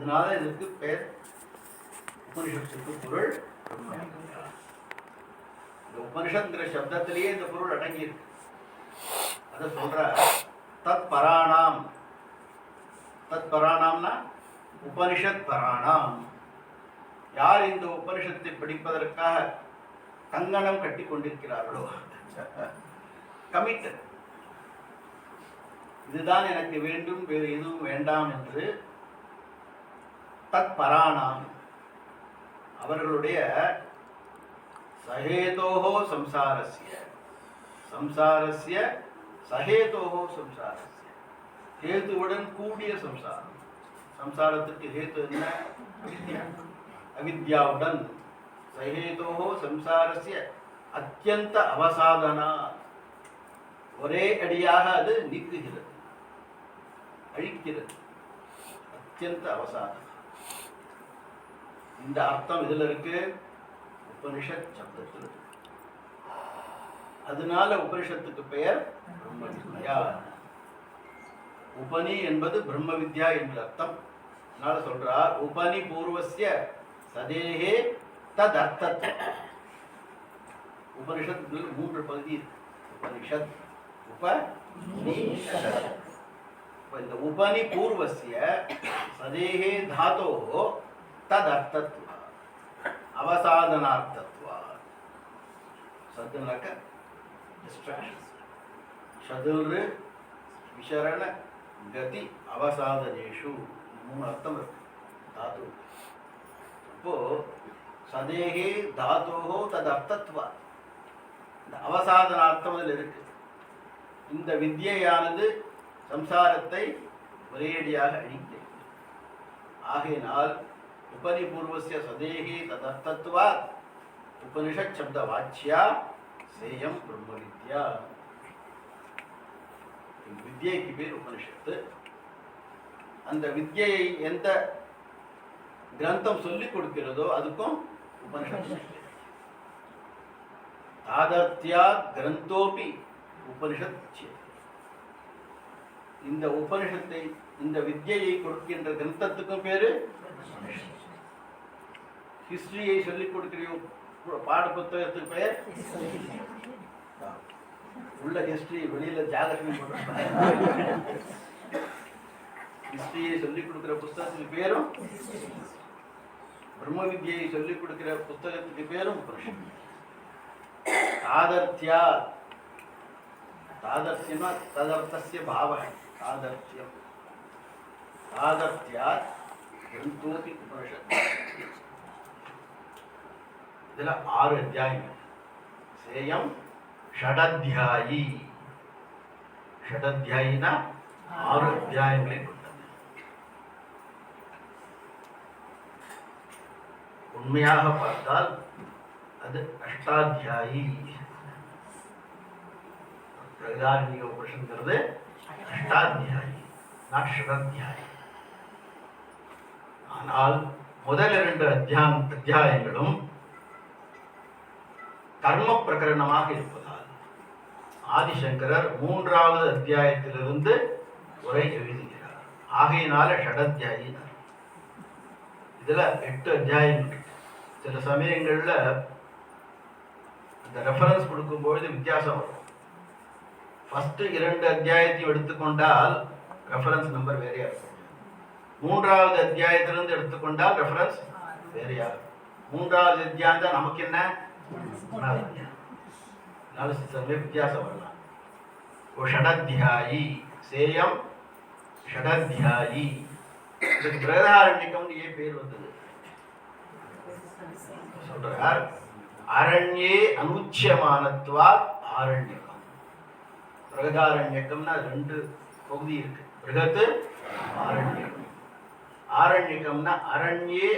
அதனால இதுக்கு பெயர் உபனிஷத்துக்கு பொருள் இந்த உபனிஷத்துங்கிற சப்தத்திலேயே இந்த பொருள் அடங்கி இருக்கு அதை சொல்ற தத் பராணாம் தத் பராணாம்னா உபனிஷத் பராணாம் யார் இந்த உபனிஷத்தை படிப்பதற்காக கங்கணம் கட்டி கொண்டிருக்கிறார்களோ? கமிட்டட் இதுதான் எனக்கு வேண்டும் வேறு எதுவும் வேண்டாம் என்று தத் பராணாம் அவர்களுடைய சகேதோகோ சம்சாரஸ்ய. சம்சாரஸ்ய சகேதோகோ சம்சாரஸ்ய. ஹேத்துவுடன் கூடிய சம்சாரம். சம்சாரத்துக்கு ஹேத்து என்ன? அவித்யா. அவித்யாவுடன் சகேதோகோ சம்சாரஸ்ய. அத்தியந்த அவசாதனா. ஒரே அடியாக அது நீக்குகிறது. அழிக்கிறது. அத்தியந்த அவசாதம் இந்த அர்த்தம் இதுல இருக்கு. உபனிஷத் சப்தத்தில். அதனால உபனிஷத்துக்கு பெயர் பிரம்ம வித்யா உபனி என்பது பிரம்ம வித்யா என்ற அர்த்தம். அதனால சொல்றார் உபனி பூர்வசிய சதேகே தத் அர்த்தத்துவம் உபனிஷத் மூன்று பகுதி உபனிஷத் உப இந்த உபனி பூர்வசிய சதேகே தாத்தோ ததர்த்தத்துவ அவசாதனார்த்தத்துவ சத்துனாக்க டிஸ்ட்ராக்ஷன் சதுர் விசரண கதி அவசாதனேஷு மூணு அர்த்தம் இருக்கு தாத்து இப்போ சதேகே தாத்தோஹோ தது அர்த்தத்துவ இந்த அவசாதனார்த்தம் அதில் இருக்கு இந்த வித்தியையானது சம்சாரத்தை ஒரேடியாக அழிக்கிறது ஆகையினால் உபனிபூர்வசிய சதேகி ததர்த்தத்வா உபனிஷத் சப்த வாச்சியா சேயம் பிரம்ம வித்யா வித்யைக்கு பேர் உபனிஷத்து அந்த வித்யை எந்த கிரந்தம் சொல்லி கொடுக்கிறதோ அதுக்கும் உபனிஷத்து தாதர்த்தியா கிரந்தோபி உபனிஷத் இந்த உபனிஷத்தை இந்த வித்யையை கொடுக்கின்ற கிரந்தத்துக்கும் பேரு உபனிஷத். ಹಿಸ್ಟ್ರಿயை சொல்லிக் கொடுக்குறியோ பாட புத்தகத்துக்கு பெயர் உள்ள ஹிஸ்டரி வெளியில ஜாகிரதை ஹிஸ்டரியை சொல்லிக் கொடுக்குற புஸ்தகத்துக்கு பேரும் பிரம்ம வித்யை சொல்லிக் கொடுக்குற புஸ்தகத்துக்கு பேரும் தாதர்த்தியா தாதர்த்தியம்னா ததர்த்தசிய பாவ தாதர்த்தியம் தாதர்த்தியா கிரந்தோபி உபனிஷத் இதில் ஆறு அத்தியாயங்கள் சேயம் ஷடத்தியாயி ஷடத்தியாயினா ஆறு அத்தியாயங்களை கொண்டது உண்மையாக பார்த்தால் அது அஷ்டாத்தியாயி பிரகதாரண்ய உபனிஷங்கிறது அஷ்டாத்தியாயி நாட் ஷடாத்தியாயி ஆனால் முதல் இரண்டு அத்தியாயம் அத்தியாயங்களும் கர்ம பிரகரணமாக இருப்பதால். ஆதிசங்கரர் மூன்றாவது அத்தியாயத்திலிருந்து உரை எழுதுகிறார். ஆகையினால ஷடத்தியாயினார். இதுல எட்டு அத்தியாயம் சில சமயங்கள்ல அந்த ரெஃபரன்ஸ் கொடுக்கும்பொழுது வித்தியாசம் வரும். ஃபர்ஸ்ட் இரண்டு அத்தியாயத்தையும் எடுத்துக்கொண்டால் ரெஃபரன்ஸ் நம்பர் வேறையா இருக்கும். மூன்றாவது அத்தியாயத்திலிருந்து எடுத்துக்கொண்டால் ரெஃபரன்ஸ் வேறையா இருக்கும். மூன்றாவது அத்தியாயம் தான் நமக்கு என்ன? மூணாவது அத்தியாயம் அதனால சில சமயம் வித்தியாசம் வரலாம் ஷடத்தியாயி சேயம் ஷடத்தியாயி இதுக்கு பிரதாரண்யக்கம்னு ஏன் பேர் வந்தது சொல்றார் அரண்யே அனுச்சியமானத்வா ஆரண்யகம் பிரகதாரண்யக்கம்னா ரெண்டு பகுதி இருக்கு பிரகத்து ஆரண்யகம் ஆரண்யகம்னா அரண்யே